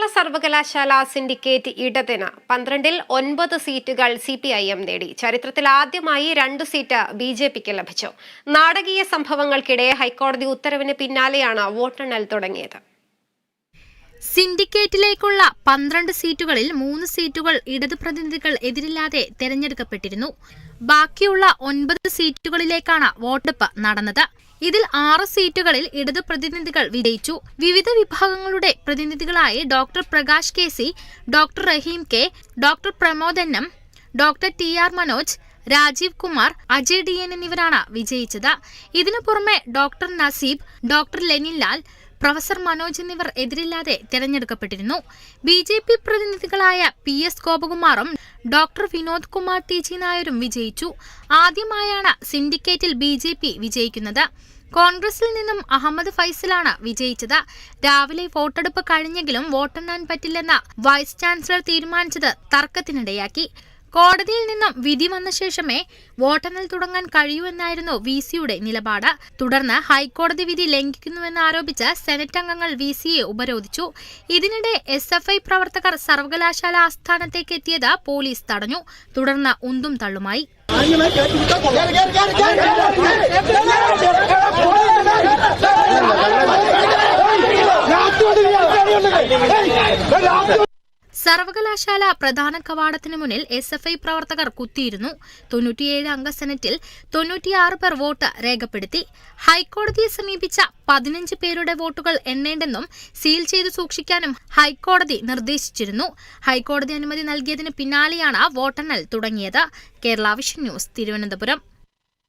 കേരള സർവകലാശാല സിൻഡിക്കേറ്റ് ഇടതിന് പന്ത്രണ്ടിൽ ഒൻപത് സീറ്റുകൾ സി പി ഐ എം നേടി. ചരിത്രത്തിൽ ആദ്യമായി രണ്ട് സീറ്റ് ബി ജെ പിക്ക് ലഭിച്ചു. നാടകീയ സംഭവങ്ങൾക്കിടെ ഹൈക്കോടതി ഉത്തരവിന് പിന്നാലെയാണ് വോട്ടെണ്ണൽ തുടങ്ങിയത്. സിൻഡിക്കേറ്റിലേക്കുള്ള പന്ത്രണ്ട് സീറ്റുകളിൽ മൂന്ന് സീറ്റുകൾ ഇടതു പ്രതിനിധികൾ എതിരില്ലാതെ തെരഞ്ഞെടുക്കപ്പെട്ടിരുന്നു. ബാക്കിയുള്ള ഒൻപത് സീറ്റുകളിലേക്കാണ് വോട്ടെടുപ്പ് നടന്നത്. ഇതിൽ ആറ് സീറ്റുകളിൽ ഇടത് പ്രതിനിധികൾ വിജയിച്ചു. വിവിധ വിഭാഗങ്ങളുടെ പ്രതിനിധികളായി doctor Prakash K C doctor Rahim K doctor Pramod N M doctor T R Manoj Rajeev Kumar Ajay D N എന്നിവരാണ് വിജയിച്ചത്. ഇതിനു പുറമെ doctor Naseeb doctor Lenin Lal professor Manoj എന്നിവർ എതിരില്ലാതെ തെരഞ്ഞെടുക്കപ്പെട്ടിരുന്നു. ബി ജെ പി പ്രതിനിധികളായ P S ഗോപകുമാറും doctor Vinod Kumar T G നായരും വിജയിച്ചു. ആദ്യമായാണ് സിൻഡിക്കേറ്റിൽ ബി ജെ പി വിജയിക്കുന്നത്. കോൺഗ്രസിൽ നിന്നും അഹമ്മദ് ഫൈസലാണ് വിജയിച്ചത് രാവിലെ വോട്ടെടുപ്പ് കഴിഞ്ഞെങ്കിലും വോട്ടെണ്ണാൻ പറ്റില്ലെന്ന വൈസ് ചാൻസലർ തീരുമാനിച്ചത് തർക്കത്തിനിടയാക്കി കോടതിയിൽ നിന്നും വിധി വന്ന ശേഷമേ വോട്ടെണ്ണൽ തുടങ്ങാൻ കഴിയൂ എന്നായിരുന്നു വി സിയുടെ നിലപാട് തുടർന്ന് ഹൈക്കോടതി വിധി ലംഘിക്കുന്നുവെന്ന് ആരോപിച്ച് സെനറ്റ് അംഗങ്ങൾ വി സിയെ ഉപരോധിച്ചു ഇതിനിടെ എസ് എഫ് ഐ പ്രവർത്തകർ സർവകലാശാല ആസ്ഥാനത്തേക്ക് എത്തിയത് പോലീസ് തടഞ്ഞു തുടർന്ന് ഉന്തും തള്ളുമായി സർവകലാശാല പ്രധാന കവാടത്തിന് മുന്നിൽ എസ് എഫ് ഐ പ്രവർത്തകർ കുത്തിയിരുന്നു. തൊണ്ണൂറ്റിയേഴ് അംഗ സെനറ്റിൽ തൊണ്ണൂറ്റിയാറ് പേർ വോട്ട് രേഖപ്പെടുത്തി. ഹൈക്കോടതിയെ സമീപിച്ച പതിനഞ്ച് പേരുടെ വോട്ടുകൾ എണ്ണേണ്ടെന്നും സീൽ ചെയ്ത് സൂക്ഷിക്കാനും ഹൈക്കോടതി നിർദ്ദേശിച്ചിരുന്നു. ഹൈക്കോടതി അനുമതി നൽകിയതിന് പിന്നാലെയാണ് വോട്ടെണ്ണൽ തുടങ്ങിയത്. Kerala vision news Thiruvananthapuram.